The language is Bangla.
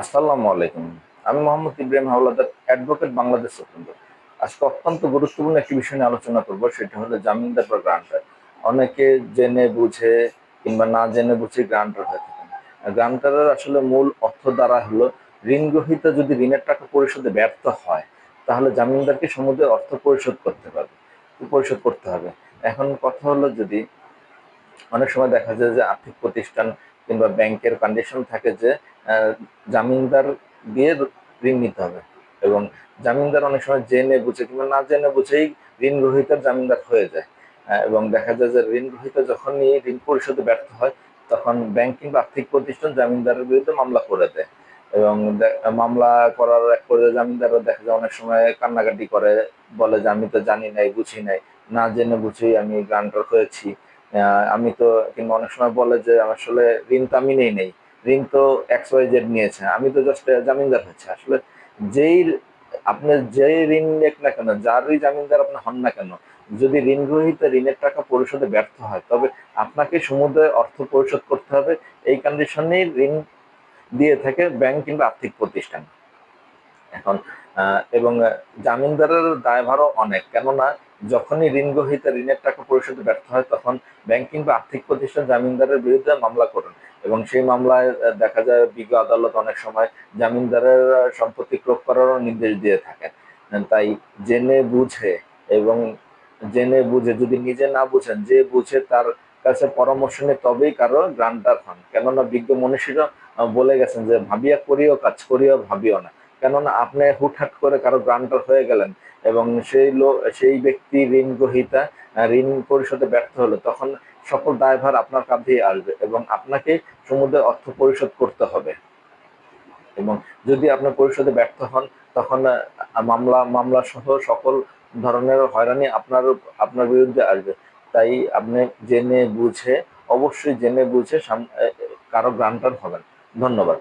আসসালামু আলাইকুম। আমি মোহাম্মদ ইব্রাহিম হাওলাদার অ্যাডভোকেট বাংলাদেশ স্বতন্ত্র আজকে অত্যন্ত গুরুত্বপূর্ণ একটি বিষয় নিয়ে আলোচনা করব, সেটা হলো জামিনদার বা গ্রান্টার। অনেকে জেনে বুঝে কিংবা না জেনে বুঝে গ্রান্টার হয়ে থাকেন। গ্রান্টারের আসলে মূল অর্থ দ্বারা হলো ঋণ গ্রহীত যদি ঋণের টাকা পরিশোধে ব্যর্থ হয়, তাহলে জামিনদারকে সমুদ্রে অর্থ পরিশোধ করতে পারবে পরিশোধ করতে হবে। এখন কথা হলো যদি, অনেক সময় দেখা যায় যে আর্থিক প্রতিষ্ঠান কিংবা ব্যাংকের কন্ডিশন থাকে যে জামিনদার দিয়ে ঋণ নিতে হবে। এবং জামিনদার অনেক সময় জেনে বুঝে কিংবা না জেনে বুঝেই ঋণ গ্রহীতার জামিনদার হয়ে যায়। এবং দেখা যায় যে ঋণ গ্রহীত যখনই ঋণ পরিশোধে ব্যর্থ হয়, তখন ব্যাংক কিংবা আর্থিক প্রতিষ্ঠান জামিনদারের বিরুদ্ধে মামলা করে দেয়। এবং মামলা করার এক পর্যায়ে জামিনদারও দেখা যায় অনেক সময় কান্নাকাটি করে, বলে যে, আমি তো জানি নাই, বুঝি নাই। না জেনে বুঝেই আমি গ্রান্টার হয়েছি। আমি তো কিংবা অনেক সময় বলে যে আসলে ঋণ তো আমি নেই নেই। ঋণ তো এক্স ওয়াই জেড নিয়েছে। আমি তো জাস্ট জামিনদার হচ্ছে আসলে যেই আপনি যেই ঋণ নেক না কেন, যারই জামিনদার আপনি হন না কেন, যদি ঋণ গ্রহীতা ঋণের টাকা পরিশোধে ব্যর্থ হয়, তবে আপনাকে সমুদ্রে অর্থ পরিশোধ করতে হবে। এই কন্ডিশনেই ঋণ দিয়ে থাকে ব্যাংক কিংবা আর্থিক প্রতিষ্ঠান। এখন এবং জামিনদারের দায়ভারও অনেক। কেননা যখনই ঋণ গ্রহীতা ঋণের টাকা পরিশোধে ব্যর্থ হয়, তখন ব্যাংক কিংবা আর্থিক প্রতিষ্ঠান জামিনদারের বিরুদ্ধে মামলা করেন। এবং সেই মামলায় দেখা যায় বিজ্ঞ আদালত অনেক সময় জামিনদারের সম্পত্তি ক্রোপ করারও নির্দেশ দিয়ে থাকেন। তাই জেনে বুঝে এবং জেনে বুঝে, যদি নিজে না বুঝেন, যে বুঝে তার কাছে পরামর্শ নিয়ে তবেই কারও গ্রান্টার হন। কেননা বিজ্ঞ মনীষীরা বলে গেছেন যে, ভাবিয়া করিও, কাজ করিও, ভাবিও না। কেননা আপনি হুটহাট করে কারও গ্রান্টার হয়ে গেলেন এবং সেই লোক সেই ব্যক্তি ঋণ গ্রহীতা ঋণ পরিশোধে ব্যর্থ হলো, তখন সকল দায়ভার আপনার কাঁধেই আসবে এবং আপনাকে সমুদ্রে অর্থ পরিশোধ করতে হবে। এবং যদি আপনি পরিশোধে ব্যর্থ হন, তখন মামলা মামলা সহ সকল ধরনের হয়রানি আপনার আপনার বিরুদ্ধে আসবে। তাই আপনি জেনে বুঝে, অবশ্যই জেনে বুঝে কারও গ্রান্টার হবেন। ধন্যবাদ।